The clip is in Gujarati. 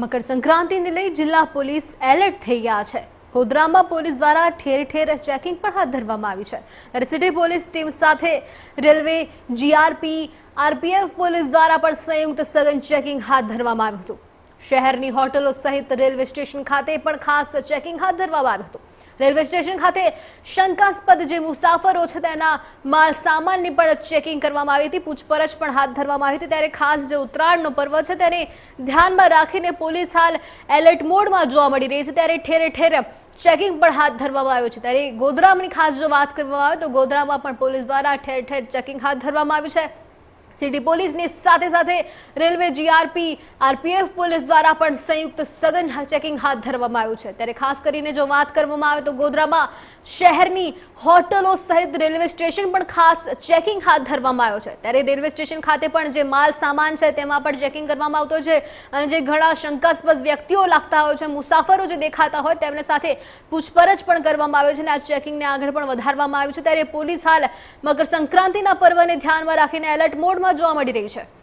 મકર સંક્રાંતિને લઈ જિલ્લા પોલીસ એલર્ટ થઈ ગયા છે. ગોધરામાં પોલીસ દ્વારા ઠેર ઠેર ચેકિંગ પણ હાથ ધરવામાં આવી છે. સિટી પોલીસ ટીમ સાથે રેલવે, જીઆરપી, આરપીએફ પોલીસ દ્વારા પણ સંયુક્ત સઘન ચેકિંગ હાથ ધરવામાં આવ્યું હતું. શહેરની હોટલો સહિત રેલવે સ્ટેશન ખાતે પણ ખાસ ચેકિંગ હાથ ધરવામાં આવ્યું હતું. રેલવે સ્ટેશન ખાતે શંકાસ્પદ જે મુસાફરો છે તેના માલ સામાનની પણ ચેકિંગ કરવામાં આવી હતી, પૂછપરછ પણ હાથ ધરવામાં આવી હતી. ત્યારે ખાસ જે ઉત્તરાયણનો પર્વ છે તેને ધ્યાનમાં રાખીને પોલીસ હાલ એલર્ટ મોડમાં જોવા મળી રહી છે. ત્યારે ઠેરે ઠેર ચેકિંગ પણ હાથ ધરવામાં આવ્યું છે. ત્યારે ગોધરાની ખાસ જો વાત કરવામાં આવે તો ગોધરામાં પણ પોલીસ દ્વારા ઠેર ઠેર ચેકિંગ હાથ ધરવામાં આવ્યું છે. સિટી પોલીસની સાથે સાથે રેલવે જીઆરપી આરપીએફ પોલીસ દ્વારા પણ સંયુક્ત સઘન ચેકિંગ હાથ ધરવામાં આવ્યું છે. ત્યારે ખાસ કરીને જો વાત કરવામાં આવે તો ગોધરામાં શહેરની હોટલો સહિત રેલવે સ્ટેશન પણ ખાસ ચેકિંગ હાથ ધરવામાં આવ્યો છે. ત્યારે રેલવે સ્ટેશન ખાતે પણ જે માલ સામાન છે તેમાં પણ ચેકિંગ કરવામાં આવતો છે અને જે ઘણા શંકાસ્પદ વ્યક્તિઓ લાગતા હોય છે, મુસાફરો જે દેખાતા હોય તેમને સાથે પૂછપરછ પણ કરવામાં આવે છે અને આ ચેકિંગને આગળ પણ વધારવામાં આવ્યું છે. ત્યારે પોલીસ હાલ મકર સંક્રાંતિના પર્વને ધ્યાનમાં રાખીને એલર્ટ મોડમાં જોવા મળી રહી છે.